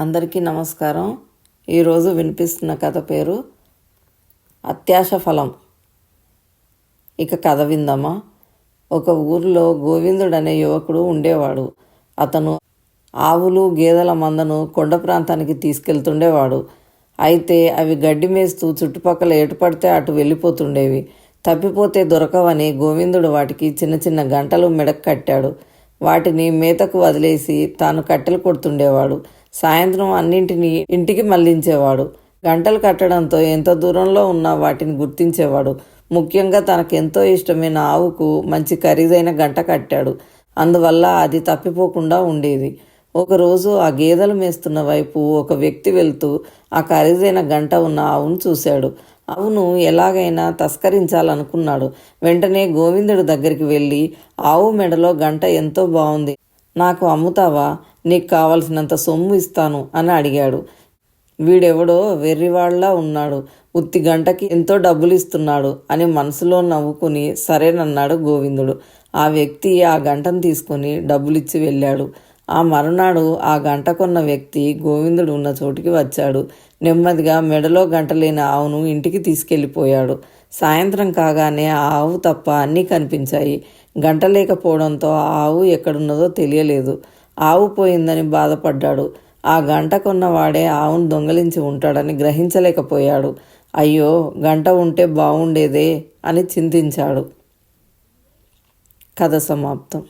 అందరికీ నమస్కారం. ఈరోజు వినిపిస్తున్న కథ పేరు అత్యాశ ఫలం. ఇక కథ విందామా? ఒక ఊరిలో గోవిందుడు అనే యువకుడు ఉండేవాడు. అతను ఆవులు గేదెల మందను కొండ ప్రాంతానికి తీసుకెళ్తుండేవాడు. అయితే అవి గడ్డి మేస్తూ చుట్టుపక్కల ఏటుపడితే అటు వెళ్ళిపోతుండేవి. తప్పిపోతే దొరకవని గోవిందుడు వాటికి చిన్న చిన్న గంటలు మెడక్ కట్టాడు. వాటిని మేతకు వదిలేసి తాను కట్టెలు కొడుతుండేవాడు. సాయంత్రం అన్నింటినీ ఇంటికి మళ్ళించేవాడు. గంటలు కట్టడంతో ఎంత దూరంలో ఉన్నా వాటిని గుర్తించేవాడు. ముఖ్యంగా తనకు ఎంతో ఇష్టమైన ఆవుకు మంచి ఖరీదైన గంట కట్టాడు. అందువల్ల అది తప్పిపోకుండా ఉండేది. ఒకరోజు ఆ గేదెలు మేస్తున్న వైపు ఒక వ్యక్తి వెళ్తూ ఆ ఖరీదైన గంట ఉన్న ఆవును చూశాడు. ఆవును ఎలాగైనా తస్కరించాలనుకున్నాడు. వెంటనే గోవిందుడి దగ్గరికి వెళ్ళి ఆవు మెడలో గంట ఎంతో బాగుంది నాకు అమ్ముతావా? నీకు కావలసినంత సొమ్ము ఇస్తాను అని అడిగాడు. వీడెవడో వెర్రివాళ్ళా ఉన్నాడు. ఉత్తి గంటకి ఎంతో డబ్బులు ఇస్తున్నాడు అని మనసులో నవ్వుకుని సరేనన్నాడు గోవిందుడు. ఆ వ్యక్తి ఆ గంటను తీసుకుని డబ్బులిచ్చి వెళ్ళాడు. ఆ మరునాడు ఆ గంట కొన్న వ్యక్తి గోవిందుడు ఉన్న చోటికి వచ్చాడు. నెమ్మదిగా మెడలో గంట లేని ఆవును ఇంటికి తీసుకెళ్ళిపోయాడు. సాయంత్రం కాగానే ఆ ఆవు తప్ప అన్నీ కనిపించాయి. గంట లేకపోవడంతో ఆ ఆవు ఎక్కడున్నదో తెలియలేదు. ఆవు పోయిందని బాధపడ్డాడు. ఆ గంట కొన్నవాడే ఆవును దొంగలించి ఉంటాడని గ్రహించలేకపోయాడు. అయ్యో గంట ఉంటే బాగుండేదే అని చింతించాడు. కథ సమాప్తం.